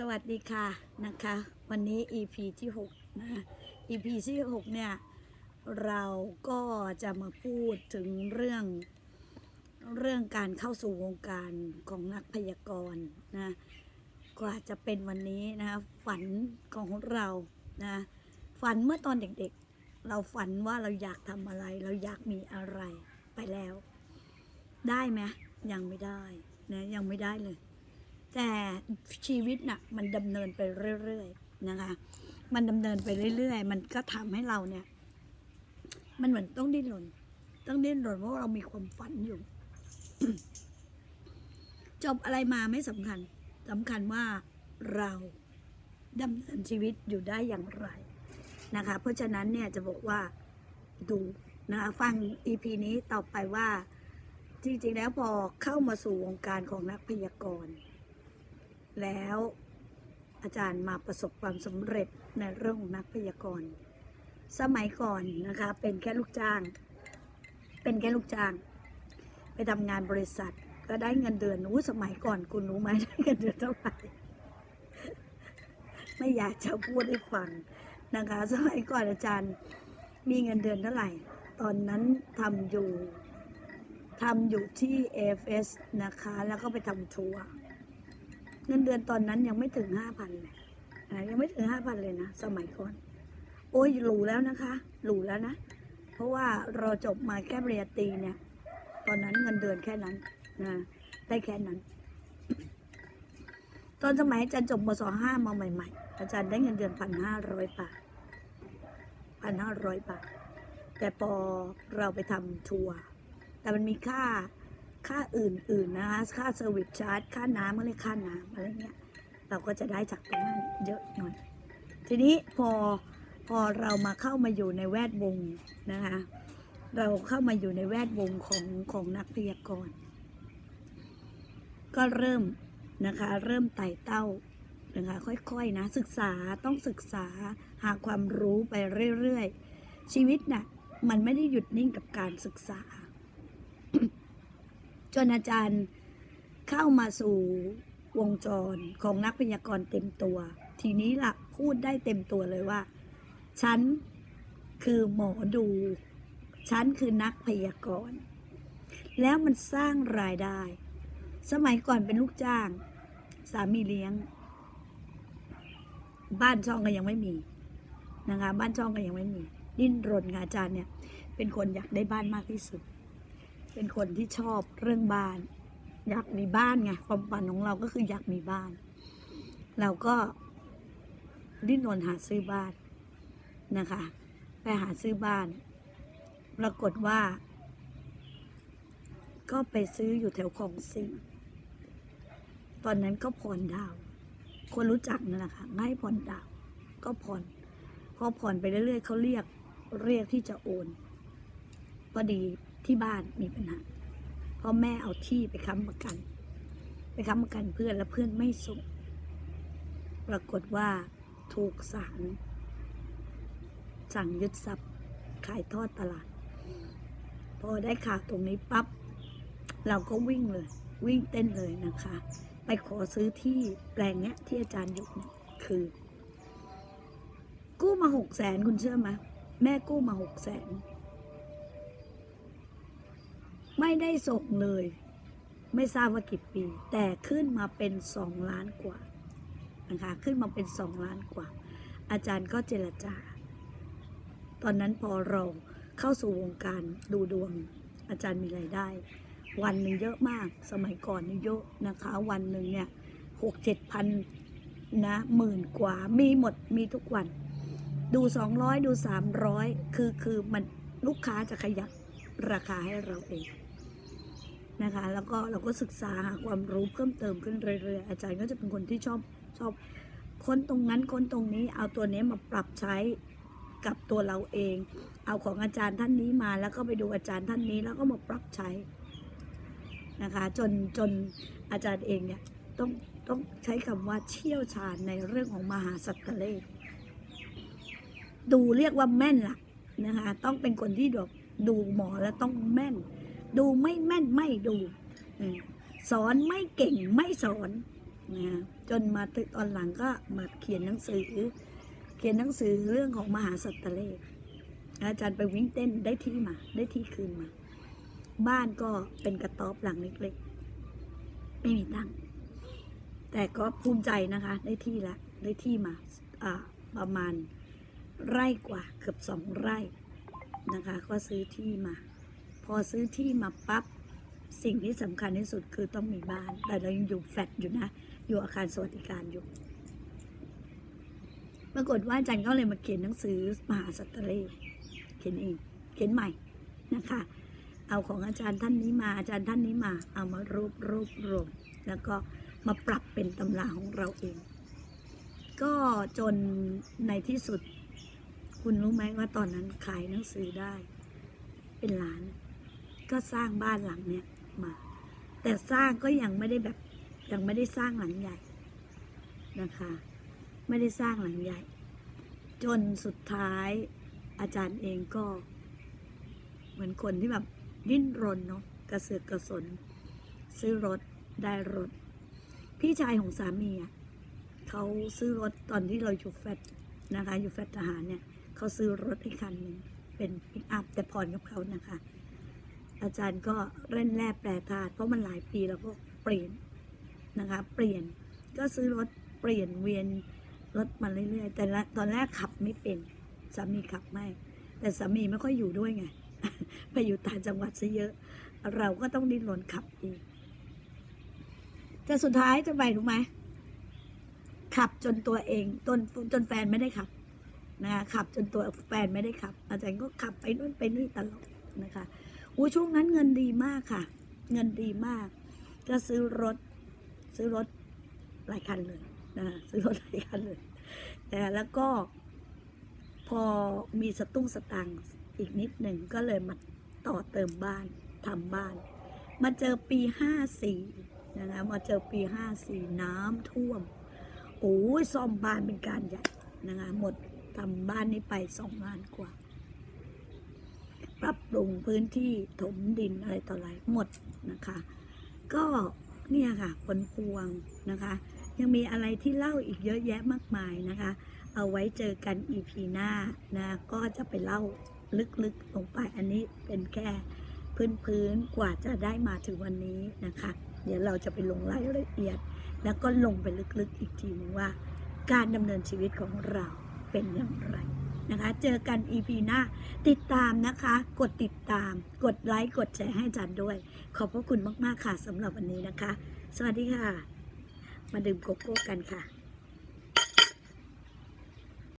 สวัสดีค่ะนะคะ วันนี้ EP ที่6นะ EP ที่6เนี่ย เราก็จะมาพูดถึงเรื่องเรื่องการเข้าสู่วงการของนักพยากรณ์นะกว่าจะเป็นวันนี้นะฝันของเรานะฝันเมื่อตอนเด็กๆ เราฝันว่าเราอยากทำอะไร เราอยากมีอะไรไปแล้ว ได้ไหมยังไม่ได้นะยังไม่ได้เลย แต่ชีวิตน่ะมันดำเนินไปเรื่อยๆนะคะ มันดำเนินไปเรื่อยๆ มันก็ทำให้เราเนี่ย มันเหมือนต้องดิ้นรน ต้องดิ้นรนเพราะเรามีความฝันอยู่ จบอะไรมาไม่สำคัญสำคัญว่าเราดำเนินชีวิตอยู่ได้อย่างไรนะคะ เพราะฉะนั้นเนี่ยจะบอกว่าดูนะคะฟังอีพีนี้ต่อไปว่า จริงๆ แล้วพอเข้ามาสู่วงการของนักพยากรณ์ แล้วอาจารย์มาประสบความสำเร็จในเรื่องของนักพยากรณ์ สมัยก่อนนะคะเป็นแค่ลูกจ้าง เป็นแค่ลูกจ้าง ไปทำงานบริษัท ก็ได้เงินเดือนนู้สมัยก่อนคุณรู้ไหมได้เงินเดือนเท่าไหร่ไม่อยากจะพูดให้ฟังนะคะ สมัยก่อนอาจารย์มีเงินเดือนเท่าไหร่ ตอนนั้นทำอยู่ทำอยู่ที่ AFS นะคะ แล้วก็ไปทำทัวร์ เงินเดือนตอนนั้นยังไม่ถึงห้าพันเลยยังไม่ถึงห้าพันเลยนะ สมัยก่อน โอ้ยหรูแล้วนะคะหรูแล้วนะ เพราะว่าเราจบมาแค่ปริญญาตรีเนี่ย ตอนนั้นเงินเดือนแค่นั้นนะได้แค่นั้น ตอนสมัยอาจารย์จบมศห้ามาใหม่ ๆ อาจารย์ได้เงินเดือนพันห้าร้อยบาทพันห้าร้อยบาท แต่พอเราไปทำทัวร์แต่มันมีค่า ค่าอื่นๆนะคะค่าเซอร์วิสชาร์จค่าน้ำก็เรียค่าน้ำอะไรเงี้ยเราก็จะได้จากตรงนั้นเยอะหน่อย ทีนี้พอพอเรามาเข้ามาอยู่ในแวดวงนะคะเราเข้ามาอยู่ในแวดวงของของนักพยากรณ์ก็เริ่มนะคะเริ่มไต่เต้านะคะค่อยๆนะศึกษาต้องศึกษาหาความรู้ไปเรื่อยๆ ชีวิตน่ะมันไม่ได้หยุดนิ่งกับการศึกษา จนอาจารย์เข้ามาสู่วงจรของนักพยากรณ์เต็มตัว ทีนี้ล่ะพูดได้เต็มตัวเลยว่า ฉันคือหมอดู ฉันคือนักพยากรณ์ แล้วมันสร้างรายได้ สมัยก่อนเป็นลูกจ้าง สามีเลี้ยง บ้านช่องก็ยังไม่มีนะคะบ้านช่องก็ยังไม่มี ดิ้นรนงาอาจารย์เนี่ย เป็นคนอยากได้บ้านมากที่สุด เป็นคนที่ชอบเรื่องบ้าน อยากมีบ้านไงความฝันของเราก็คืออยากมีบ้าน เราก็ดิ้นรนหาซื้อบ้านนะคะ ไปหาซื้อบ้าน ปรากฏว่า ก็ไปซื้ออยู่แถวคลองสิงตอนนั้นก็ผ่อนดาว คนรู้จักนั่นแหละค่ะไม่ให้ผ่อนดาว ก็ผ่อนพอผ่อนไปเรื่อยๆเขาเรียกเรียกที่จะโอนพอดี ที่บ้านมีปัญหาเพราะแม่เอาที่ไปค้ำประกัน ไปค้ำประกันเพื่อนแล้วเพื่อนไม่ส่ง ปรากฏว่าถูกศาลสั่งยึดทรัพย์ขายทอดตลาด พอได้ข่าวตรงนี้ปั๊บเราก็วิ่งเลย วิ่งเต้นเลยนะคะ ไปขอซื้อที่แปลงเนี้ยที่อาจารย์อยู่คือ กู้มาหกแสนคุณเชื่อไหมแม่กู้มาหกแสน ไม่ได้ส่งเลย ไม่ทราบว่ากี่ปี แต่ขึ้นมาเป็นสองล้านกว่านะคะขึ้นมาเป็นสองล้านกว่า อาจารย์ก็เจรจา ตอนนั้นพอเราเข้าสู่วงการดูดวง อาจารย์มีรายได้ วันหนึ่งเยอะมากสมัยก่อนนี่เยอะนะคะ วันหนึ่งเนี่ยหกเจ็ดพันนะหมื่นกว่ามีหมดมีทุกวัน ดูสองร้อยดูสามร้อยคือคือมันลูกค้าจะขยับราคาให้เราเอง นะคะ แล้วก็เราก็ศึกษาหาความรู้เพิ่มเติมขึ้นเรื่อยๆ อาจารย์ก็จะเป็นคนที่ชอบชอบค้นตรงนั้นค้นตรงนี้เอาตัวนี้มาปรับใช้กับตัวเราเอง เอาของอาจารย์ท่านนี้มาแล้วก็ไปดูอาจารย์ท่านนี้แล้วก็มาปรับใช้นะคะ จนจนอาจารย์เองเนี่ยต้องต้องใช้คำว่าเชี่ยวชาญในเรื่องของมหาสัตว์เลขดูเรียกว่าแม่นล่ะนะคะ ต้องเป็นคนที่ดอกดูหมอแล้วต้องแม่น ดูไม่แม่นไม่ดู สอนไม่เก่งไม่สอนนะจนมาตอนหลังก็มาเขียนหนังสือ เขียนหนังสือเรื่องของมหาสัตตเลขอาจารย์ไปวิ่งเต้นได้ที่มา ได้ที่คืนมา บ้านก็เป็นกระต๊อบหลังเล็กๆ ไม่มีตั้ง แต่ก็ภูมิใจนะคะ ได้ที่ละได้ที่มาประมาณไร่กว่าเกือบสองไร่นะคะ ก็ซื้อที่มา พอซื้อที่มาปั๊บสิ่งที่สำคัญที่สุดคือต้องมีบ้าน แต่เรายังอยู่แฟลตอยู่นะ อยู่อาคารสวัสดิการอยู่ ปรากฏว่าอาจารย์ก็เลยมาเขียนหนังสือมหาสัตตเลเขียนเอง เขียนใหม่นะคะ เอาของอาจารย์ท่านนี้มา อาจารย์ท่านนี้มา เอามารวบรวบรวม แล้วก็มาปรับเป็นตำราของเราเอง ก็จนในที่สุด คุณรู้ไหมว่าตอนนั้นขายหนังสือได้ เป็นล้าน ก็สร้างบ้านหลังเนี้ยมา แต่สร้างก็ยังไม่ได้แบบยังไม่ได้สร้างหลังใหญ่นะคะ ไม่ได้สร้างหลังใหญ่ จนสุดท้ายอาจารย์เองก็ เหมือนคนที่แบบดิ้นรนเนาะกระเสือกกระสน ซื้อรถได้รถ พี่ชายของสามีอะเขาซื้อรถตอนที่เราอยู่แฟตนะคะอยู่แฟตทหารเนี่ยเขาซื้อรถให้คันหนึ่งเป็นปิกอัพแต่ผ่อนกับเขานะคะ อาจารย์ก็เล่นแร่แปรธาตุเพราะมันหลายปีแล้วก็เปลี่ยนนะคะเปลี่ยนก็ซื้อรถเปลี่ยนเวียนรถมาเรื่อยๆ แต่ละตอนแรกขับไม่เป็นสามีขับไม่ แต่สามีไม่ค่อยอยู่ด้วยไง ไปอยู่ต่างจังหวัดซะเยอะ เราก็ต้องดิ้นรนขับเองแต่สุดท้ายจะไปรู้ไหมขับจนตัวเองจนจนแฟนไม่ได้ขับนะคะขับจนตัวแฟนไม่ได้ขับ อาจารย์ก็ขับไปนู่นไปนี่ตลอดนะคะ อู้ช่วงนั้นเงินดีมากค่ะ เงินดีมาก ก็ซื้อรถ ซื้อรถหลายคันเลยนะซื้อรถหลายคันเลยแต่แล้วก็พอมีสตุ้งสตังอีกนิดหนึ่งก็เลยมาต่อเติมบ้านทำบ้าน มาเจอปีห้าสี่นะคะมาเจอปีห้าสี่น้ำท่วมโอ้ยซ่อมบ้านเป็นการใหญ่นะคะหมดทำบ้านนี้ไปสองล้านกว่า ปรับปรุงพื้นที่ถมดินอะไรต่ออะไรหมดนะคะ ก็เนี่ยค่ะผลพวงนะคะ ยังมีอะไรที่เล่าอีกเยอะแยะมากมายนะคะ เอาไว้เจอกัน EP หน้านะก็จะไปเล่าลึกๆลงไปอันนี้เป็นแค่พื้นๆกว่าจะได้มาถึงวันนี้นะคะ เดี๋ยวเราจะไปลงรายละเอียด แล้วก็ลงไปลึกๆอีกทีนึงว่า การดำเนินชีวิตของเราเป็นอย่างไร นะคะ เจอกัน EP หน้า ติดตามนะคะ กดติดตาม กดไลค์ กดแชร์ให้จันด้วย ขอบพระคุณมาก ๆ ค่ะสำหรับวันนี้นะคะ สวัสดีค่ะ มาดื่มโกโก้กันค่ะ